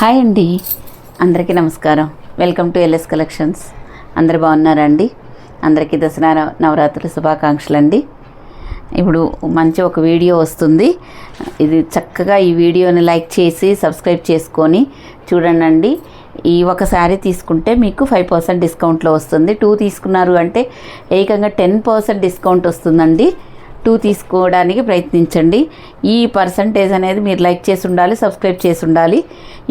Hi అండి. అందరికీ నమస్కారం. వెల్కమ్ టు ఎల్ఎస్ కలెక్షన్స్ అందరు బాగున్నారా అండి అందరికీ దసరా నవరాత్రుల శుభాకాంక్షలు అండి ఇప్పుడు మంచి ఒక వీడియో వస్తుంది. ఇది చక్కగా ఈ వీడియోని లైక్ చేసి సబ్స్క్రైబ్ చేసుకొని చూడండి అండి ఈ ఒక శారీ తీసుకుంటే మీకు ఫైవ్ పర్సెంట్ డిస్కౌంట్లో వస్తుంది. టూ తీసుకున్నారు అంటే ఏకంగా టెన్ పర్సెంట్ డిస్కౌంట్ వస్తుందండి. టూ తీసుకోవడానికి ప్రయత్నించండి. ఈ పర్సంటేజ్ అనేది మీరు లైక్ చేసి ఉండాలి సబ్స్క్రైబ్ చేసి ఉండాలి.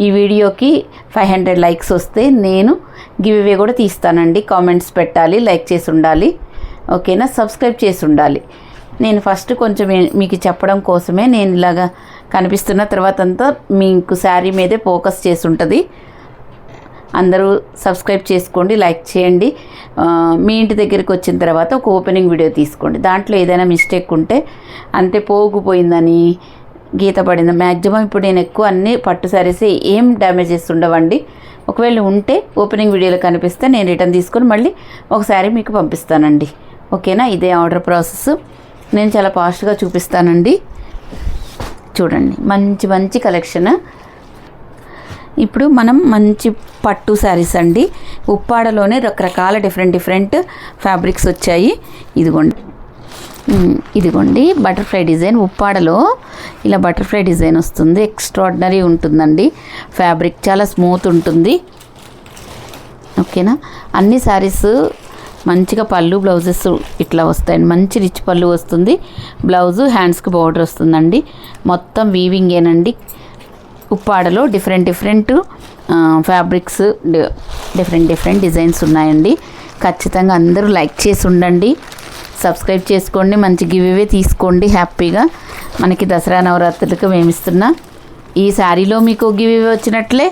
ఈ వీడియోకి ఫైవ్ హండ్రెడ్ లైక్స్ వస్తే నేను గివ్ అవే కూడా తీస్తానండి. కామెంట్స్ పెట్టాలి లైక్ చేసి ఉండాలి. ఓకేనా సబ్స్క్రైబ్ చేసి ఉండాలి. నేను ఫస్ట్ కొంచెం మీకు చెప్పడం కోసమే నేను ఇలాగా కనిపిస్తున్న తర్వాత అంతా మీకు శారీ మీదే ఫోకస్ చేసి ఉంటుంది. అందరూ సబ్స్క్రైబ్ చేసుకోండి లైక్ చేయండి. మీ ఇంటి దగ్గరికి వచ్చిన తర్వాత ఒక ఓపెనింగ్ వీడియో తీసుకోండి. దాంట్లో ఏదైనా మిస్టేక్ ఉంటే అంతే పోగుపోయిందని గీత పడింది మ్యాక్సిమం ఇప్పుడు నేను ఎక్కువ అన్ని పట్టు సారీస్ ఏం డ్యామేజెస్ ఉండవండి. ఒకవేళ ఉంటే ఓపెనింగ్ వీడియోలో కనిపిస్తే నేను రిటర్న్ తీసుకొని మళ్ళీ ఒకసారి మీకు పంపిస్తానండి. ఓకేనా? ఇదే ఆర్డర్ ప్రాసెస్. నేను చాలా ఫాస్ట్గా చూపిస్తానండి. చూడండి మంచి మంచి కలెక్షన్. ఇప్పుడు మనం మంచి పట్టు శారీస్ అండి. ఉప్పాడలోనే రకరకాల డిఫరెంట్ డిఫరెంట్ ఫ్యాబ్రిక్స్ వచ్చాయి. ఇదిగోండి. ఇదిగోండి. బటర్ఫ్లై డిజైన్ ఉప్పాడలో ఇలా బటర్ఫ్లై డిజైన్ వస్తుంది. ఎక్స్ట్రాడినరీ ఉంటుందండి. ఫ్యాబ్రిక్ చాలా స్మూత్ ఉంటుంది. ఓకేనా అన్ని శారీస్ మంచిగా పళ్ళు బ్లౌజెస్ ఇట్లా వస్తాయండి. మంచి రిచ్ పళ్ళు వస్తుంది. బ్లౌజు హ్యాండ్స్కి బార్డర్ వస్తుందండి. మొత్తం వీవింగేనండి ఉప్పాడలో different different fabrics different different designs ఉన్నాయండి. ఖచ్చితంగా అందరూ లైక్ చేసి ఉండండి. సబ్స్క్రైబ్ చేసుకోండి. మంచి గివ్వే తీసుకోండి. హ్యాపీగా మనకి దసరా నవరాత్రులకు మేమిస్తున్నా ఈ శారీలో మీకు గివ్వే వచ్చినట్లే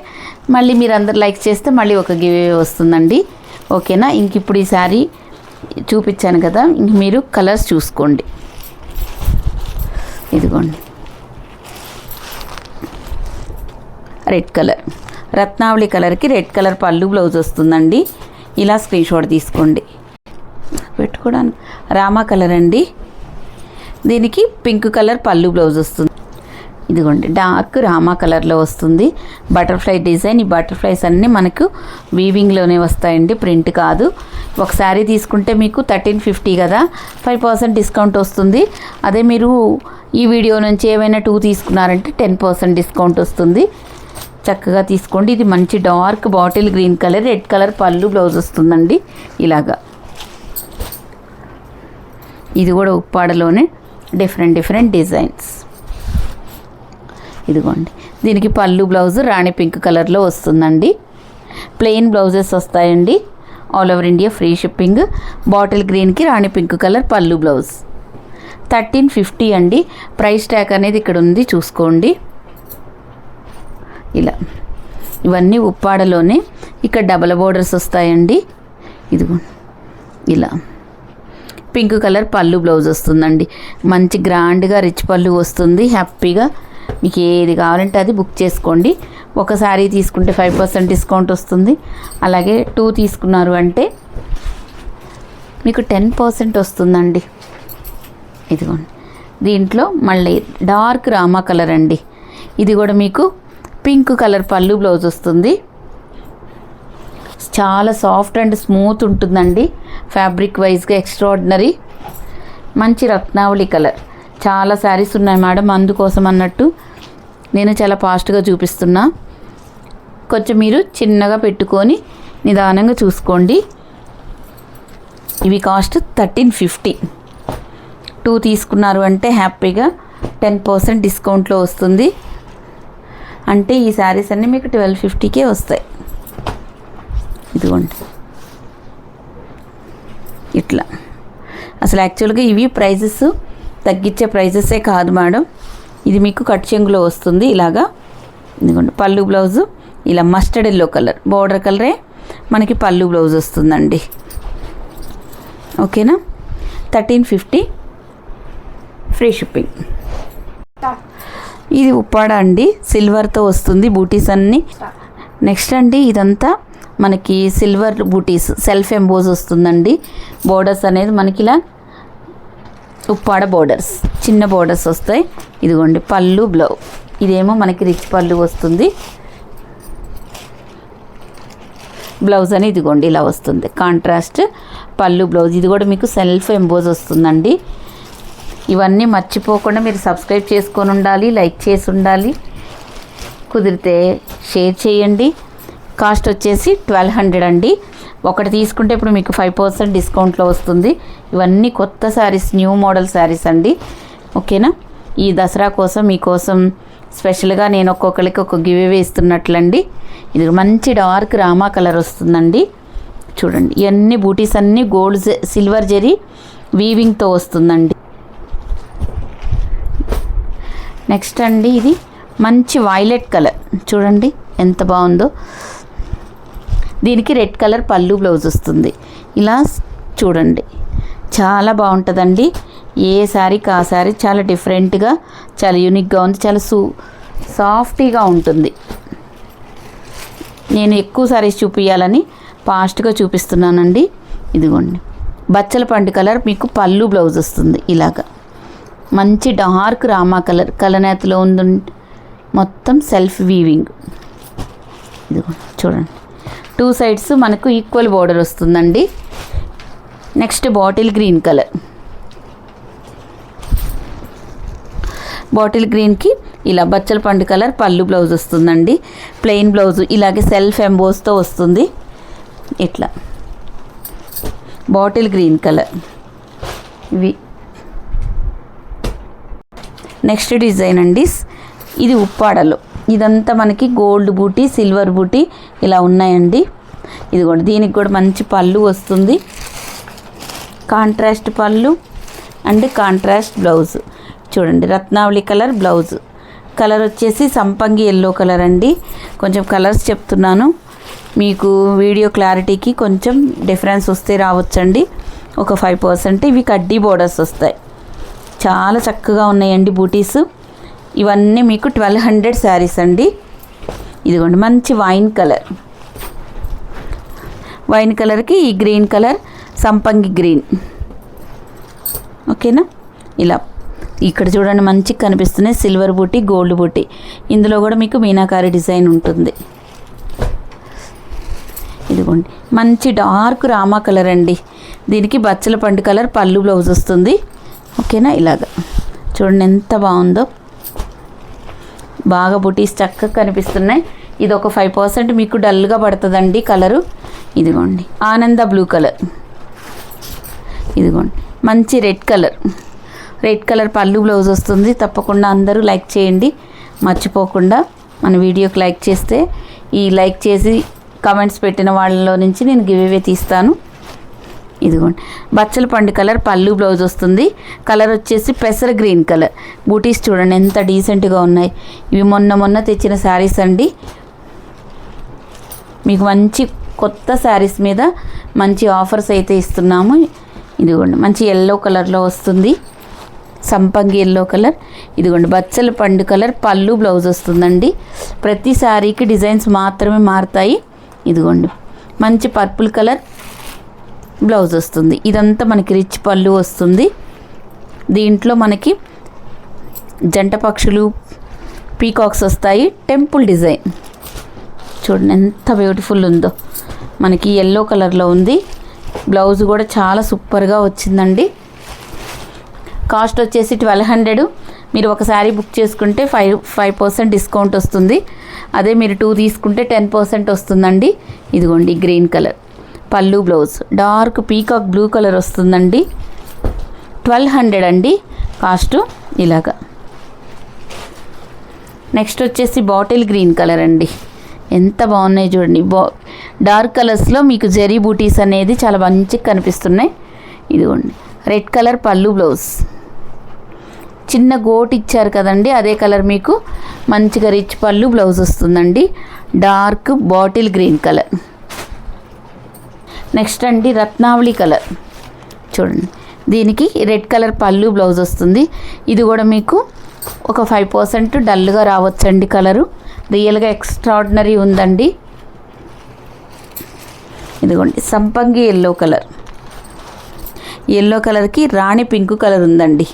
మళ్ళీ మీరు అందరు లైక్ చేస్తే మళ్ళీ ఒక గివ్వే వస్తుందండి. ఓకేనా? ఇంక ఇప్పుడు ఈ శారీ చూపించాను కదా. ఇంక మీరు కలర్స్ చూసుకోండి. ఇదిగోండి. Red color. రత్నావళి కలర్కి రెడ్ కలర్ పళ్ళు బ్లౌజ్ వస్తుందండి. ఇలా స్క్రీన్ షాట్ తీసుకోండి. పెట్టుకోవడానికి రామా కలర్ అండి. దీనికి పింక్ కలర్ పళ్ళు బ్లౌజ్ వస్తుంది. ఇదిగోండి డార్క్ రామా కలర్లో వస్తుంది. బటర్ఫ్లై డిజైన్ ఈ బటర్ఫ్లైస్ అన్నీ మనకు వీవింగ్లోనే వస్తాయండి. ప్రింట్ కాదు. ఒక శారీ తీసుకుంటే మీకు థర్టీన్ ఫిఫ్టీ కదా. ఫైవ్ పర్సెంట్ డిస్కౌంట్ వస్తుంది. అదే మీరు ఈ వీడియో నుంచి ఏమైనా టూ తీసుకున్నారంటే టెన్ పర్సెంట్ డిస్కౌంట్ వస్తుంది. చక్కగా తీసుకోండి. ఇది మంచి dark bottle green color red color పళ్ళు బ్లౌజ్ వస్తుందండి ఇలాగా. ఇది కూడా ఉప్పాడలోనే డిఫరెంట్ డిఫరెంట్ డిజైన్స్. ఇదిగోండి. దీనికి పళ్ళు బ్లౌజ్ రాణి పింక్ కలర్లో వస్తుందండి. ప్లెయిన్ బ్లౌజెస్ వస్తాయండి. All over India free shipping. Bottle గ్రీన్కి రాణి పింక్ కలర్ పళ్ళు బ్లౌజ్. థర్టీన్ ఫిఫ్టీ అండి. ప్రైస్ ట్యాగ్ అనేది ఇక్కడ ఉంది చూసుకోండి. ఇలా. ఇవన్నీ ఉప్పాడలోనే ఇక్కడ డబల్ బోర్డర్స్ వస్తాయండి. ఇదిగో ఇలా. పింక్ కలర్ పళ్ళు బ్లౌజ్ వస్తుందండి. మంచి గ్రాండ్గా రిచ్ పళ్ళు వస్తుంది. హ్యాపీగా మీకు ఏది కావాలంటే అది బుక్ చేసుకోండి. ఒక శారీ తీసుకుంటే ఫైవ్ పర్సెంట్ డిస్కౌంట్ వస్తుంది. అలాగే టూ తీసుకున్నారు అంటే మీకు టెన్ పర్సెంట్ వస్తుందండి. ఇదిగోండి. దీంట్లో మళ్ళీ డార్క్ రామా కలర్ అండి. ఇది కూడా మీకు పింక్ కలర్ పళ్ళు బ్లౌజ్ వస్తుంది. చాలా సాఫ్ట్ అండ్ స్మూత్ ఉంటుందండి. ఫ్యాబ్రిక్ వైజ్గా ఎక్స్ట్రాడినరీ మంచి రత్నావళి కలర్. చాలా శారీస్ ఉన్నాయి మేడం అందుకోసం అన్నట్టు. నేను చాలా ఫాస్ట్గా చూపిస్తున్నా. కొంచెం మీరు చిన్నగా పెట్టుకొని నిదానంగా చూసుకోండి. ఇవి కాస్ట్ థర్టీన్ ఫిఫ్టీ టూ తీసుకున్నారు అంటే హ్యాపీగా టెన్ పర్సెంట్ డిస్కౌంట్లో వస్తుంది. అంటే ఈ శారీస్ అన్నీ మీకు ట్వెల్వ్ ఫిఫ్టీకే వస్తాయి. ఇదిగోండి. ఇట్లా. అసలు యాక్చువల్గా ఇవి ప్రైజెస్ తగ్గించే ప్రైజెసే కాదు మేడం. ఇది మీకు కట్ చెంగులో వస్తుంది ఇలాగా. ఇదిగోండి. పళ్ళు బ్లౌజు ఇలా మస్టర్డ్ ఎల్లో కలర్. బోర్డర్ కలరే మనకి పళ్ళు బ్లౌజ్ వస్తుందండి. ఓకేనా? Thirteen fifty. Free shipping. ఇది ఉప్పాడ అండి. సిల్వర్తో వస్తుంది బూటీస్ అన్నీ. నెక్స్ట్ అండి ఇదంతా మనకి సిల్వర్ బూటీస్ సెల్ఫ్ ఎంబోజ్ వస్తుందండి. బోర్డర్స్ అనేది మనకి ఇలా ఉప్పాడ బోర్డర్స్ చిన్న బోర్డర్స్ వస్తాయి. ఇదిగోండి పళ్ళు బ్లౌ. ఇదేమో మనకి రిచ్ పళ్ళు వస్తుంది. బ్లౌజ్ అని ఇదిగోండి ఇలా వస్తుంది. కాంట్రాస్ట్ పళ్ళు బ్లౌజ్. ఇది కూడా మీకు సెల్ఫ్ ఎంబోజ్ వస్తుందండి. ఇవన్నీ మర్చిపోకుండా మీరు సబ్స్క్రైబ్ చేసుకొని ఉండాలి లైక్ చేసి ఉండాలి. కుదిరితే షేర్ చేయండి. కాస్ట్ వచ్చేసి ట్వెల్వ్ హండ్రెడ్ అండి. ఒకటి తీసుకుంటే ఇప్పుడు మీకు ఫైవ్ పర్సెంట్ డిస్కౌంట్లో వస్తుంది. ఇవన్నీ కొత్త శారీస్ న్యూ మోడల్ శారీస్ అండి. ఓకేనా? ఈ దసరా కోసం మీకోసం స్పెషల్గా నేను ఒక్కొక్కరికి ఒక గివ్ అవే ఇస్తున్నట్లండి. ఇది మంచి డార్క్ రామా కలర్ వస్తుందండి. చూడండి ఇవన్నీ బూటీస్ అన్నీ గోల్డ్ జె- సిల్వర్ జరీ వీవింగ్తో వస్తుందండి. నెక్స్ట్ అండి ఇది మంచి వైలెట్ కలర్ చూడండి ఎంత బాగుందో. దీనికి రెడ్ కలర్ పళ్ళు బ్లౌజ్ వస్తుంది. ఇలా చూడండి. చాలా బాగుంటుందండి. ఏ శారీకి ఆ శారీ చాలా డిఫరెంట్గా చాలా యూనిక్గా ఉంది చాలా సూ సాఫ్టీగా ఉంటుంది. నేను ఎక్కువ సారీస్ చూపించాలని ఫాస్ట్గా చూపిస్తున్నానండి. ఇదిగోండి. బచ్చల పండు కలర్ మీకు పళ్ళు బ్లౌజ్ వస్తుంది ఇలాగా. మంచి డార్క్ రామా కలర్ కలనేతలో ఉంది మొత్తం సెల్ఫ్ వీవింగ్ ఇదిగో చూడండి. టూ సైడ్స్ మనకు ఈక్వల్ బోర్డర్ వస్తుందండి. Next bottle green color bottle గ్రీన్కి ఇలా బచ్చల పండు కలర్ పళ్ళు బ్లౌజ్ వస్తుందండి. ప్లెయిన్ బ్లౌజ్ ఇలాగే సెల్ఫ్ ఎంబోస్తో వస్తుంది. ఇట్లా. బాటిల్ గ్రీన్ కలర్ ఇవి నెక్స్ట్ డిజైన్ అండి. ఇది ఉప్పాడలు. ఇదంతా మనకి గోల్డ్ బూటీ సిల్వర్ బూటీ ఇలా ఉన్నాయండి. ఇది కూడా దీనికి కూడా మంచి పళ్ళు వస్తుంది. కాంట్రాస్ట్ పళ్ళు అండ్ కాంట్రాస్ట్ బ్లౌజ్. చూడండి రత్నావళి కలర్ బ్లౌజ్. కలర్ వచ్చేసి సంపంగి ఎల్లో కలర్ అండి. కొంచెం కలర్స్ చెప్తున్నాను. మీకు వీడియో క్లారిటీకి కొంచెం డిఫరెన్స్ వస్తే రావచ్చండి. ఒక ఫైవ్ పర్సెంట్ ఇవి కడ్డీ బోర్డర్స్ వస్తాయి. చాలా చక్కగా ఉన్నాయండి బూటీస్. ఇవన్నీ మీకు ట్వెల్వ్ హండ్రెడ్ శారీస్ అండి. ఇదిగోండి మంచి వైన్ కలర్. వైన్ కలర్కి ఈ గ్రీన్ కలర్ సంపంగి గ్రీన్. ఓకేనా? ఇలా. ఇక్కడ చూడండి మంచిగా కనిపిస్తున్నాయి సిల్వర్ బూటీ గోల్డ్ బూటీ. ఇందులో కూడా మీకు మీనాకారి డిజైన్ ఉంటుంది. ఇదిగోండి మంచి డార్క్ రామా కలర్ అండి. దీనికి బచ్చల పండు కలర్ పళ్ళు బ్లౌజ్ వస్తుంది. ఓకేనా? ఇలాగా. చూడండి ఎంత బాగుందో. బాగా బుటీస్ చక్కగా కనిపిస్తున్నాయి. ఇది ఒక ఫైవ్ పర్సెంట్ మీకు డల్గా పడుతుందండి కలరు. ఇదిగోండి. ఆనంద బ్లూ కలర్. ఇదిగోండి. మంచి రెడ్ కలర్. రెడ్ కలర్ పళ్ళు బ్లౌజ్ వస్తుంది. తప్పకుండా అందరూ లైక్ చేయండి. మర్చిపోకుండా మన వీడియోకి లైక్ చేస్తే ఈ లైక్ చేసి కమెంట్స్ పెట్టిన వాళ్ళలో నుంచి నేను గివ్ అవే తీస్తాను. ఇదిగోండి. బచ్చల పండు కలర్ పళ్ళు బ్లౌజ్ వస్తుంది. కలర్ వచ్చేసి పెసర గ్రీన్ కలర్. బూటీస్ చూడండి ఎంత డీసెంట్గా ఉన్నాయి. ఇవి మొన్న మొన్న తెచ్చిన శారీస్ అండి. మీకు మంచి కొత్త శారీస్ మీద మంచి ఆఫర్స్ అయితే ఇస్తున్నాము. ఇదిగోండి మంచి ఎల్లో కలర్లో వస్తుంది. సంపంగి ఎల్లో కలర్ ఇదిగోండి బచ్చల పండు కలర్ పళ్ళు బ్లౌజ్ వస్తుందండి. ప్రతి శారీకి డిజైన్స్ మాత్రమే మారుతాయి. ఇదిగోండి మంచి పర్పుల్ కలర్ బ్లౌజ్ వస్తుంది. ఇదంతా మనకి రిచ్ పళ్ళు వస్తుంది. దీంట్లో మనకి జంట పక్షులు పీకాక్స్ వస్తాయి. Temple design. చూడండి ఎంత బ్యూటిఫుల్ ఉందో. మనకి ఎల్లో కలర్లో ఉంది. బ్లౌజ్ కూడా చాలా సూపర్గా వచ్చిందండి. కాస్ట్ వచ్చేసి ట్వెల్వ్ హండ్రెడ్. మీరు ఒక శారీ బుక్ చేసుకుంటే ఫైవ్ ఫైవ్ పర్సెంట్ డిస్కౌంట్ వస్తుంది. అదే మీరు టూ తీసుకుంటే టెన్ పర్సెంట్ వస్తుందండి. ఇదిగోండి గ్రీన్ కలర్. పళ్ళు blouse. Dark peacock blue color వస్తుందండి. ట్వెల్వ్ హండ్రెడ్ అండి. కాస్ట్ ఇలాగా. నెక్స్ట్ వచ్చేసి బాటిల్ గ్రీన్ కలర్ అండి. ఎంత బాగున్నాయి చూడండి. బా డార్క్ కలర్స్లో మీకు జెరీ బూటీస్ అనేది చాలా మంచిగా కనిపిస్తున్నాయి. ఇదిగోండి. రెడ్ కలర్ పళ్ళు బ్లౌజ్. చిన్న గోట్ ఇచ్చారు కదండి. అదే కలర్ మీకు మంచిగా రిచ్ పళ్ళు బ్లౌజ్ వస్తుందండి. Dark bottle green color. Next అండి రత్నావళి కలర్. చూడండి. దీనికి రెడ్ కలర్ పళ్ళు బ్లౌజ్ వస్తుంది. ఇది కూడా మీకు ఒక ఫైవ్ పర్సెంట్ డల్గా రావచ్చండి కలరు. రియల్గా ఎక్స్ట్రాడినరీ ఉందండి. ఇదిగోండి సంపంగి ఎల్లో కలర్. ఎల్లో కలర్కి రాణి పింక్ కలర్ ఉందండి.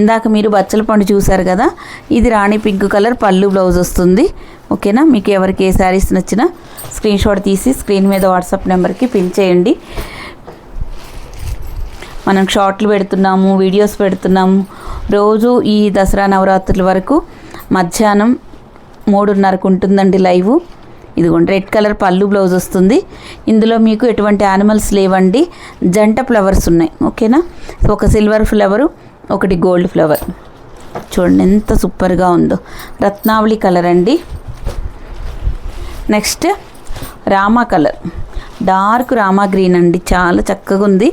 ఇందాక మీరు బచ్చల పండు చూశారు కదా ఇది రాణి పింక్ కలర్ పళ్ళు బ్లౌజ్ వస్తుంది. ఓకేనా? మీకు ఎవరికి ఏ శారీస్ నచ్చినా స్క్రీన్ షాట్ తీసి స్క్రీన్ మీద వాట్సాప్ నెంబర్కి పిన్ చేయండి. మనం షార్ట్లు పెడుతున్నాము వీడియోస్ పెడుతున్నాము. రోజు ఈ దసరా నవరాత్రుల వరకు మధ్యాహ్నం మూడున్నరకు ఉంటుందండి లైవ్. ఇదిగోండి రెడ్ కలర్ పళ్ళు బ్లౌజ్ వస్తుంది. ఇందులో మీకు ఎటువంటి యానిమల్స్ లేవండి. జంట ఫ్లవర్స్ ఉన్నాయి. ఓకేనా? ఒక సిల్వర్ ఫ్లవరు ఒకటి గోల్డ్ ఫ్లవర్. చూడండి ఎంత సూపర్గా ఉందో. రత్నావళి కలర్ అండి. నెక్స్ట్ రామా కలర్. డార్క్ రామా గ్రీన్ అండి. చాలా చక్కగా ఉంది.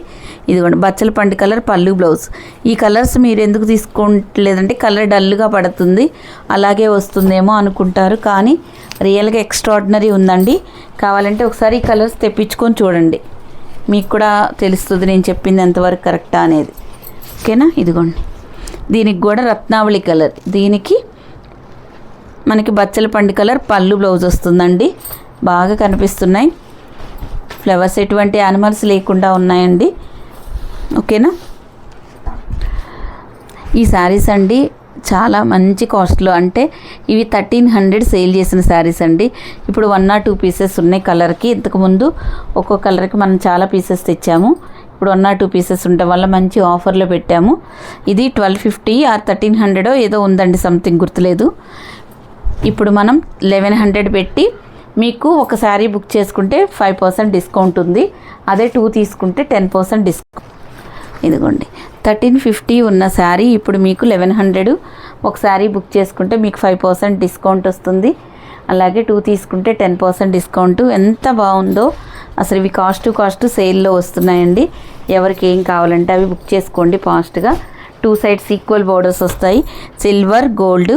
ఇదిగోండి బచ్చల పండు కలర్ పళ్ళు బ్లౌజ్. ఈ కలర్స్ మీరు ఎందుకు తీసుకోవట్లేదంటే కలర్ డల్గా పడుతుంది. అలాగే వస్తుందేమో అనుకుంటారు. కానీ రియల్గా ఎక్స్ట్రాడినరీ ఉందండి. కావాలంటే ఒకసారి ఈ కలర్స్ తెప్పించుకొని చూడండి. మీకు కూడా తెలుస్తుంది నేను చెప్పింది ఎంతవరకు కరెక్టా అనేది. ఓకేనా? ఇదిగోండి. దీనికి కూడా రత్నావళి కలర్. దీనికి మనకి బచ్చల పండు కలర్ పళ్ళు బ్లౌజ్ వస్తుందండి. బాగా కనిపిస్తున్నాయి. ఫ్లవర్స్ ఎటువంటి యానిమల్స్ లేకుండా ఉన్నాయండి. ఓకేనా? ఈ శారీస్ అండి చాలా మంచి కాస్ట్లో అంటే ఇవి థర్టీన్ హండ్రెడ్ సేల్ చేసిన శారీస్ అండి. ఇప్పుడు వన్ ఆర్ టూ పీసెస్ ఉన్నాయి కలర్కి. ఇంతకుముందు ఒక్కో కలర్కి మనం చాలా పీసెస్ తెచ్చాము. ఇప్పుడు వన్ ఆర్ టూ పీసెస్ ఉండటం వల్ల మంచి ఆఫర్లో పెట్టాము. ఇది twelve fifty or thirteen hundred ఏదో ఉందండి సంథింగ్ గుర్తులేదు. ఇప్పుడు మనం లెవెన్ హండ్రెడ్ పెట్టి మీకు ఒక శారీ బుక్ చేసుకుంటే ఫైవ్ పర్సెంట్ డిస్కౌంట్ ఉంది. అదే టూ తీసుకుంటే టెన్ పర్సెంట్ డిస్కౌంట్ ఇదిగోండి. థర్టీన్ ఫిఫ్టీ ఉన్న శారీ ఇప్పుడు మీకు లెవెన్ హండ్రెడ్ ఒక శారీ బుక్ చేసుకుంటే మీకు ఫైవ్ పర్సెంట్ డిస్కౌంట్ వస్తుంది. అలాగే టూ తీసుకుంటే టెన్ పర్సెంట్ డిస్కౌంట్ ఎంత బాగుందో. అసలు ఇవి కాస్ట్ టు కాస్ట్ సేల్లో వస్తున్నాయండి. ఎవరికి ఏం కావాలంటే అవి బుక్ చేసుకోండి ఫాస్ట్గా టూ సైడ్స్ ఈక్వల్ బోర్డర్స్ వస్తాయి. సిల్వర్ గోల్డ్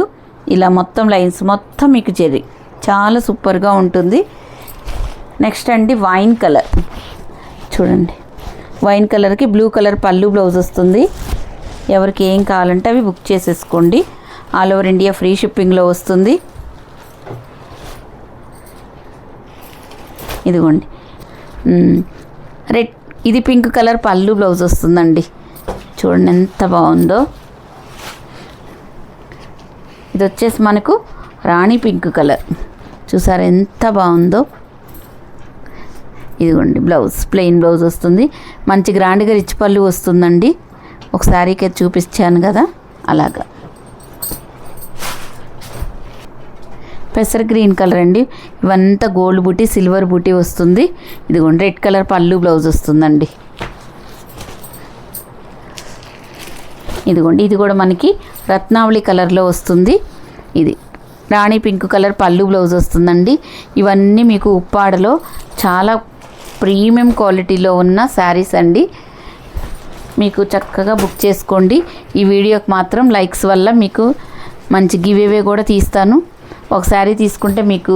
ఇలా మొత్తం లైన్స్ మొత్తం మీకు చెర్రీ చాలా సూపర్గా ఉంటుంది. నెక్స్ట్ అండి వైన్ కలర్ చూడండి. వైన్ కలర్కి బ్లూ కలర్ పళ్ళు బ్లౌజ్ వస్తుంది. ఎవరికి ఏం కావాలంటే అవి బుక్ చేసేసుకోండి. ఆల్ ఓవర్ ఇండియా ఫ్రీ షిప్పింగ్లో వస్తుంది. ఇదిగోండి. రెడ్ ఇది పింక్ కలర్ పళ్ళు బ్లౌజ్ వస్తుందండి. చూడండి ఎంత బాగుందో. ఇది వచ్చేసి మనకు రాణి పింక్ కలర్. చూసారా ఎంత బాగుందో. ఇదిగోండి బ్లౌజ్ ప్లెయిన్ బ్లౌజ్ వస్తుంది. మంచి గ్రాండ్గా రిచ్ పళ్ళు వస్తుందండి. ఒకసారి చూపించాను కదా అలాగా. పెసర గ్రీన్ కలర్ అండి. ఇవంతా గోల్డ్ బూటీ సిల్వర్ బూటీ వస్తుంది. ఇదిగోండి రెడ్ కలర్ పళ్ళు బ్లౌజ్ వస్తుందండి. ఇదిగోండి ఇది కూడా మనకి రత్నావళి కలర్లో వస్తుంది. ఇది రాణి పింక్ కలర్ పళ్ళు బ్లౌజ్ వస్తుందండి. ఇవన్నీ మీకు ఉప్పాడలో చాలా ప్రీమియం క్వాలిటీలో ఉన్న శారీస్ అండి. మీకు చక్కగా బుక్ చేసుకోండి. ఈ వీడియోకి మాత్రం లైక్స్ వల్ల మీకు మంచి గివేవే కూడా తీస్తాను. ఒక శారీ తీసుకుంటే మీకు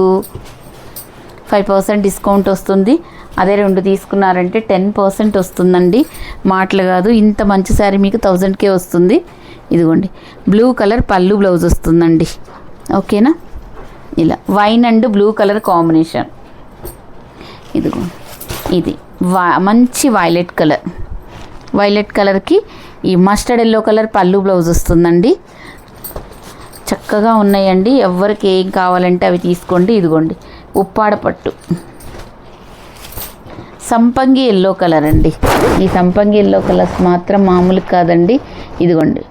ఫైవ్ పర్సెంట్ డిస్కౌంట్ వస్తుంది. అదే రెండు తీసుకున్నారంటే టెన్ పర్సెంట్ వస్తుందండి. మాటలు కాదు ఇంత మంచి శారీ మీకు థౌజండ్కే వస్తుంది. ఇదిగోండి బ్లూ కలర్ పళ్ళు బ్లౌజ్ వస్తుందండి. ఓకేనా? ఇలా wine and blue color combination. ఇదిగో ఇది వా మంచి వైలెట్ కలర్. వైలెట్ కలర్కి ఈ మస్టర్డ్ ఎల్లో కలర్ పళ్ళు బ్లౌజ్ వస్తుందండి. చక్కగా ఉన్నాయండి. ఎవరికి ఏం కావాలంటే అవి తీసుకోండి. ఇదిగోండి. ఉప్పాడ పట్టు. సంపంగి ఎల్లో కలర్ అండి. ఈ సంపంగి ఎల్లో కలర్స్ మాత్రం మామూలు కాదండి. ఇదిగోండి.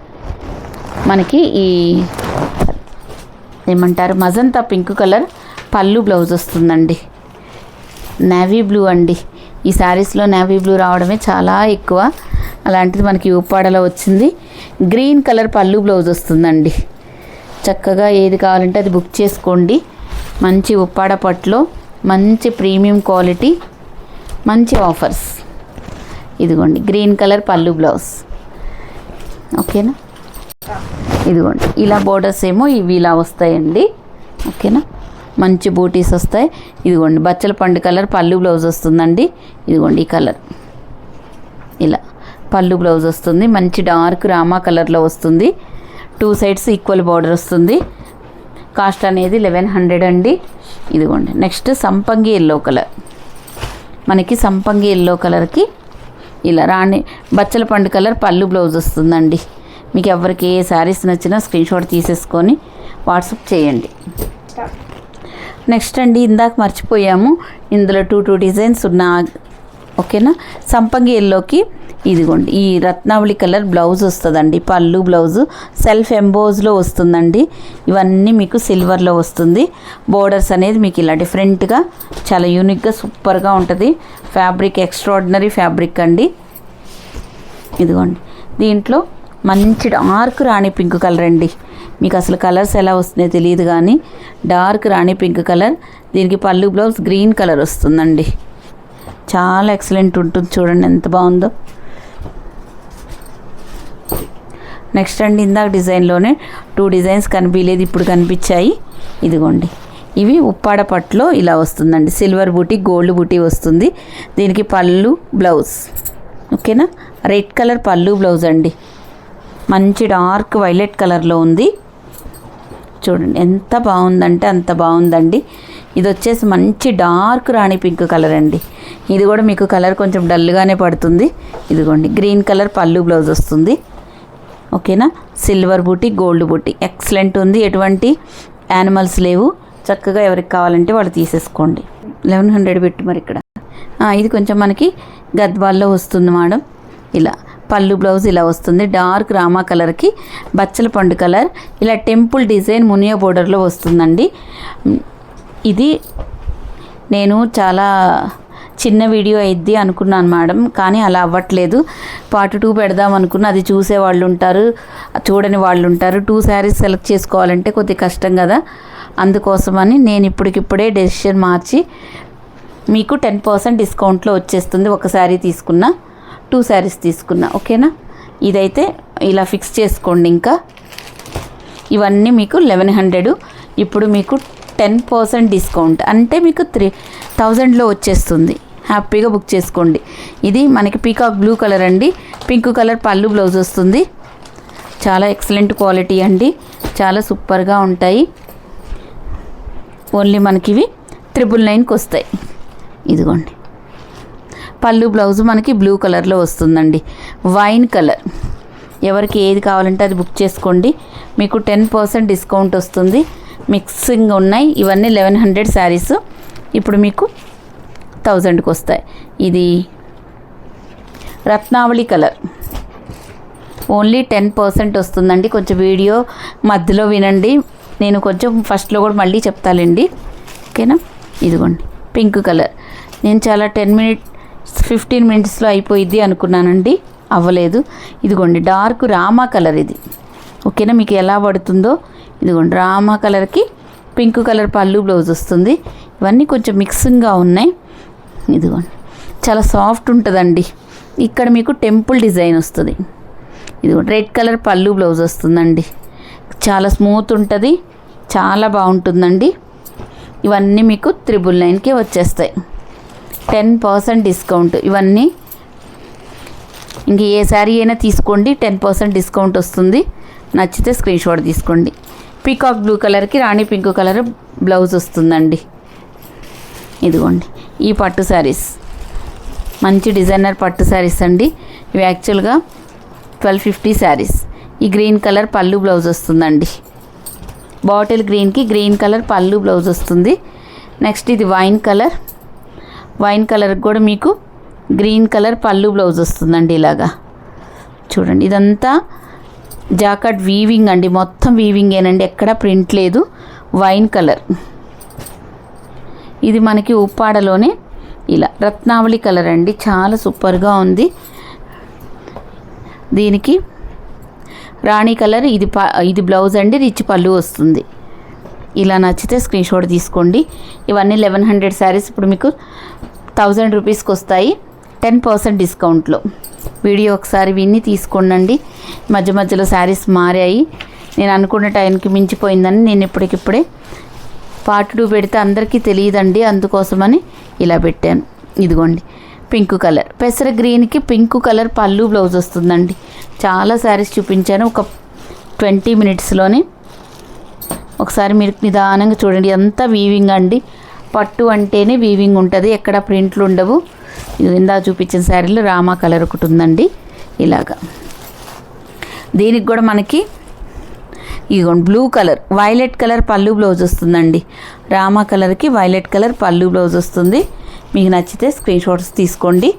మనకి ఈ ఏమంటారు? మజంతా పింక్ కలర్ పళ్ళు బ్లౌజ్ వస్తుందండి. నేవీ బ్లూ అండి. ఈ శారీస్లో నేవీ బ్లూ రావడమే చాలా ఎక్కువ. అలాంటిది మనకి ఉప్పాడలో వచ్చింది. గ్రీన్ కలర్ పళ్ళు బ్లౌజ్ వస్తుందండి. చక్కగా ఏది కావాలంటే అది బుక్ చేసుకోండి. మంచి ఉప్పాడ పట్టులో మంచి ప్రీమియం క్వాలిటీ మంచి ఆఫర్స్. ఇదిగోండి గ్రీన్ కలర్ పళ్ళు బ్లౌజ్. ఓకేనా? ఇదిగోండి ఇలా బోర్డర్స్ ఏమో ఇవి ఇలా వస్తాయండి. ఓకేనా? మంచి బూటీస్ వస్తాయి. ఇదిగోండి బచ్చల పండు కలర్ పళ్ళు బ్లౌజ్ వస్తుందండి. ఇదిగోండి ఈ కలర్. ఇలా పళ్ళు బ్లౌజ్ వస్తుంది. మంచి డార్క్ రామా కలర్లో వస్తుంది. టూ సైడ్స్ ఈక్వల్ బార్డర్ వస్తుంది. కాస్ట్ అనేది లెవెన్ హండ్రెడ్ అండి. ఇదిగోండి. నెక్స్ట్ సంపంగి ఎల్లో కలర్. మనకి సంపంగి ఎల్లో కలర్కి ఇలా రాణి బచ్చల పండు కలర్ పళ్ళు బ్లౌజ్ వస్తుందండి. మీకు ఎవరికి ఏ శారీస్ నచ్చినా స్క్రీన్ షాట్ తీసేసుకొని వాట్సాప్ చేయండి. నెక్స్ట్ అండి ఇందాక మర్చిపోయాము. ఇందులో టూ టూ డిజైన్స్ ఉన్న ఓకేనా? సంపంగి ఎల్లోకి ఇదిగోండి ఈ రత్నావళి కలర్ బ్లౌజ్ వస్తుందండి పళ్ళు బ్లౌజు సెల్ఫ్ ఎంబోజ్లో వస్తుందండి. ఇవన్నీ మీకు సిల్వర్లో వస్తుంది. బోర్డర్స్ అనేది మీకు ఇలా డిఫరెంట్గా చాలా యూనిక్గా సూపర్గా ఉంటుంది. ఫ్యాబ్రిక్ ఎక్స్ట్రాడినరీ ఫ్యాబ్రిక్ అండి. ఇదిగోండి దీంట్లో మంచి డార్క్ రాణి పింక్ కలర్ అండి. మీకు అసలు కలర్స్ ఎలా వస్తున్నాయో తెలియదు కానీ డార్క్ రాణి పింక్ కలర్ దీనికి పళ్ళు బ్లౌజ్ గ్రీన్ కలర్ వస్తుందండి. చాలా ఎక్సలెంట్ ఉంటుంది చూడండి ఎంత బాగుందో. నెక్స్ట్ అండి ఇందాక డిజైన్లోనే టూ డిజైన్స్ కనిపించలేదు ఇప్పుడు కనిపించాయి. ఇదిగోండి. ఇవి ఉప్పాడ పట్టులో ఇలా వస్తుందండి. సిల్వర్ బూటీ గోల్డ్ బూటీ వస్తుంది. దీనికి పళ్ళు బ్లౌజ్ ఓకేనా రెడ్ కలర్ పళ్ళు బ్లౌజ్ అండి. మంచి డార్క్ వైలెట్ కలర్లో ఉంది. చూడండి ఎంత బాగుందంటే అంత బాగుందండి. ఇది వచ్చేసి మంచి డార్క్ రాణి పింక్ కలర్ అండి. ఇది కూడా మీకు కలర్ కొంచెం డల్గానే పడుతుంది. ఇదిగోండి గ్రీన్ కలర్ పళ్ళు బ్లౌజ్ వస్తుంది. ఓకేనా? సిల్వర్ బూటీ గోల్డ్ బూటీ. ఎక్సలెంట్ ఉంది. ఎటువంటి యానిమల్స్ లేవు. చక్కగా ఎవరికి కావాలంటే వాళ్ళు తీసేసుకోండి. లెవెన్ హండ్రెడ్ పెట్టి మరి ఇక్కడ. ఇది కొంచెం మనకి గద్వాల్లో వస్తుంది మేడం. ఇలా పళ్ళు బ్లౌజ్ ఇలా వస్తుంది. డార్క్ రామా కలర్కి బచ్చల పండు కలర్. ఇలా టెంపుల్ డిజైన్ మునియా బోర్డర్లో వస్తుందండి. ఇది నేను చాలా చిన్న వీడియో అయిద్ది అనుకున్నాను మేడం కానీ అలా అవ్వట్లేదు. పార్ట్ టూ పెడదాం అనుకున్న అది చూసే వాళ్ళు ఉంటారు చూడని వాళ్ళు ఉంటారు. టూ శారీస్ సెలెక్ట్ చేసుకోవాలంటే కొద్ది కష్టం కదా. అందుకోసమని నేను ఇప్పటికిప్పుడే డెసిషన్ మార్చి మీకు టెన్ పర్సెంట్ డిస్కౌంట్లో వచ్చేస్తుంది ఒక శారీ తీసుకున్నా టూ శారీస్ తీసుకున్నా. ఓకేనా? ఇదైతే ఇలా ఫిక్స్ చేసుకోండి ఇంకా. ఇవన్నీ మీకు లెవెన్ హండ్రెడ్ ఇప్పుడు మీకు టెన్ పర్సెంట్ డిస్కౌంట్ అంటే మీకు త్రీ థౌజండ్లో వచ్చేస్తుంది. హ్యాపీగా బుక్ చేసుకోండి. ఇది మనకి పీకాక్ బ్లూ కలర్ అండి. పింక్ కలర్ పళ్ళు బ్లౌజ్ వస్తుంది. చాలా ఎక్సలెంట్ క్వాలిటీ అండి. చాలా సూపర్గా ఉంటాయి. ఓన్లీ మనకి ఇవి త్రిబుల్ నైన్కి వస్తాయి. ఇదిగోండి. పళ్ళు బ్లౌజ్ మనకి బ్లూ కలర్లో వస్తుందండి. Wine color. ఎవరికి ఏది కావాలంటే అది బుక్ చేసుకోండి. మీకు టెన్ పర్సెంట్ డిస్కౌంట్ వస్తుంది. మిక్సింగ్ ఉన్నాయి. ఇవన్నీ లెవెన్ హండ్రెడ్ శారీస్. ఇప్పుడు మీకు థౌజండ్కి వస్తాయి. ఇది రత్నావళి కలర్. ఓన్లీ టెన్ పర్సెంట్ వస్తుందండి. కొంచెం వీడియో మధ్యలో వినండి. నేను కొంచెం ఫస్ట్లో కూడా మళ్ళీ చెప్తానండి ఓకేనా? ఇదిగోండి. Pink color. నేను చాలా టెన్ మినిట్ ఫిఫ్టీన్ మినిట్స్లో అయిపోయిద్ది అనుకున్నానండి. అవ్వలేదు. ఇదిగోండి డార్క్ రామా కలర్ ఇది. ఓకేనా? మీకు ఎలా పడుతుందో? ఇదిగోండి రామా కలర్కి పింక్ కలర్ పళ్ళు బ్లౌజ్ వస్తుంది. ఇవన్నీ కొంచెం మిక్సింగ్గా ఉన్నాయి. ఇదిగోండి చాలా సాఫ్ట్ ఉంటుందండి. ఇక్కడ మీకు టెంపుల్ డిజైన్ వస్తుంది. ఇది రెడ్ కలర్ పళ్ళు బ్లౌజ్ వస్తుందండి. చాలా స్మూత్ ఉంటుంది. చాలా బాగుంటుందండి. ఇవన్నీ మీకు త్రిబుల్ నైన్కి వచ్చేస్తాయి. Ten percent discount. ఇవన్నీ ఇంక ఏ శారీ అయినా తీసుకోండి. టెన్ పర్సెంట్ డిస్కౌంట్ వస్తుంది. నచ్చితే స్క్రీన్ షాట్ తీసుకోండి. పీకాక్ బ్లూ కలర్కి రాణి పింక్ కలర్ బ్లౌజ్ వస్తుందండి. ఇదిగోండి ఈ పట్టు శారీస్. మంచి డిజైనర్ పట్టు శారీస్ అండి. ఇవి యాక్చువల్గా ట్వెల్వ్ ఫిఫ్టీ శారీస్. ఈ గ్రీన్ కలర్ పళ్ళు బ్లౌజ్ వస్తుందండి. బాటిల్ గ్రీన్కి గ్రీన్ కలర్ పళ్ళు బ్లౌజ్ వస్తుంది. నెక్స్ట్ ఇది వైన్ కలర్. వైన్ కలర్ కూడా మీకు గ్రీన్ కలర్ పళ్ళు బ్లౌజ్ వస్తుందండి ఇలాగా. చూడండి ఇదంతా జాకెట్ వీవింగ్ అండి. మొత్తం వీవింగేనండి. ఎక్కడ ప్రింట్ లేదు. Wine color. ఇది మనకి ఉప్పాడలోనే ఇలా రత్నావళి కలర్ అండి. చాలా సూపర్గా ఉంది. దీనికి రాణి కలర్ ఇది ప ఇది బ్లౌజ్ అండి. రిచ్ పళ్ళు వస్తుంది. ఇలా నచ్చితే స్క్రీన్ షాట్ తీసుకోండి. ఇవన్నీ లెవెన్ హండ్రెడ్ శారీస్ ఇప్పుడు మీకు థౌజండ్ రూపీస్కి వస్తాయి. టెన్ పర్సెంట్ డిస్కౌంట్లో. వీడియో ఒకసారి విని తీసుకోండి మధ్య మధ్యలో శారీస్ మారాయి. నేను అనుకున్న టైంకి మించిపోయిందని నేను ఇప్పటికిప్పుడే పార్ట్ టూ పెడితే అందరికీ తెలియదండి అందుకోసమని ఇలా పెట్టాను. ఇదిగోండి పింక్ కలర్. పెసర గ్రీన్కి పింక్ కలర్ పళ్ళు బ్లౌజ్ వస్తుందండి. చాలా శారీస్ చూపించాను ఒక ట్వంటీ మినిట్స్లోనే. ఒకసారి మీరు నిదానంగా చూడండి ఎంత వీవింగ్ అండి. పట్టు అంటేనే వీవింగ్ ఉంటుంది ఎక్కడ ప్రింట్లు ఉండవు. ఇందా చూపించిన శారీలో రామా కలర్ ఒకటి ఉందండి ఇలాగా. దీనికి కూడా మనకి ఇదిగోండి బ్లూ కలర్ వైలెట్ కలర్ పళ్ళు బ్లౌజ్ వస్తుందండి. రామా కలర్కి వైలెట్ కలర్ పళ్ళు బ్లౌజ్ వస్తుంది. మీకు నచ్చితే స్క్రీన్ షాట్స్ తీసుకోండి.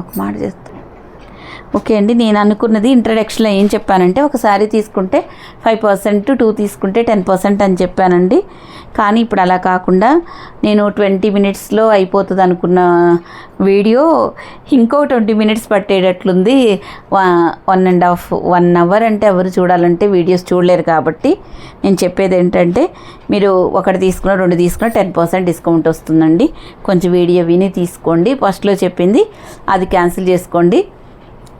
ఒక మాట చేస్తాను ఓకే అండి నేను అనుకున్నది ఇంట్రడక్షన్లో ఏం చెప్పానంటే ఒక శారీ తీసుకుంటే ఫైవ్ పర్సెంట్ టూ తీసుకుంటే టెన్ పర్సెంట్ అని చెప్పానండి. కానీ ఇప్పుడు అలా కాకుండా నేను ట్వంటీ మినిట్స్లో అయిపోతుంది అనుకున్న వీడియో ఇంకో twenty minutes పట్టేటట్లుంది. One and half one hour అంటే ఎవరు చూడాలంటే వీడియోస్ చూడలేరు కాబట్టి నేను చెప్పేది ఏంటంటే మీరు ఒకటి తీసుకున్న రెండు తీసుకున్న టెన్ పర్సెంట్ డిస్కౌంట్ వస్తుందండి. కొంచెం వీడియో విని తీసుకోండి. ఫస్ట్లో చెప్పింది అది క్యాన్సిల్ చేసుకోండి.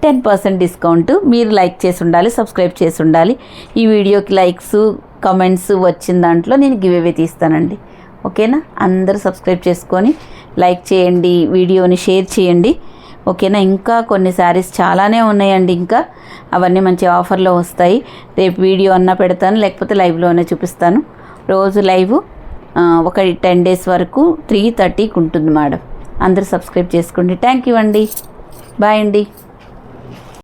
టెన్ పర్సెంట్ డిస్కౌంట్ మీరు లైక్ చేసి ఉండాలి సబ్స్క్రైబ్ చేసి ఉండాలి. ఈ వీడియోకి లైక్స్ కమెంట్స్ వచ్చిన దాంట్లో నేను గివ్ అవే తీస్తానండి. ఓకేనా? అందరూ సబ్స్క్రైబ్ చేసుకొని లైక్ చేయండి వీడియోని షేర్ చేయండి. ఓకేనా? ఇంకా కొన్ని శారీస్ చాలానే ఉన్నాయండి ఇంకా. అవన్నీ మంచి ఆఫర్లో వస్తాయి. రేపు వీడియో అన్నా పెడతాను లేకపోతే లైవ్లోనే చూపిస్తాను. రోజు లైవ్ ఒక టెన్ డేస్ వరకు త్రీ థర్టీకి ఉంటుంది మేడం. అందరూ సబ్స్క్రైబ్ చేసుకోండి. థ్యాంక్ యూ అండి. బాయ్ అండి.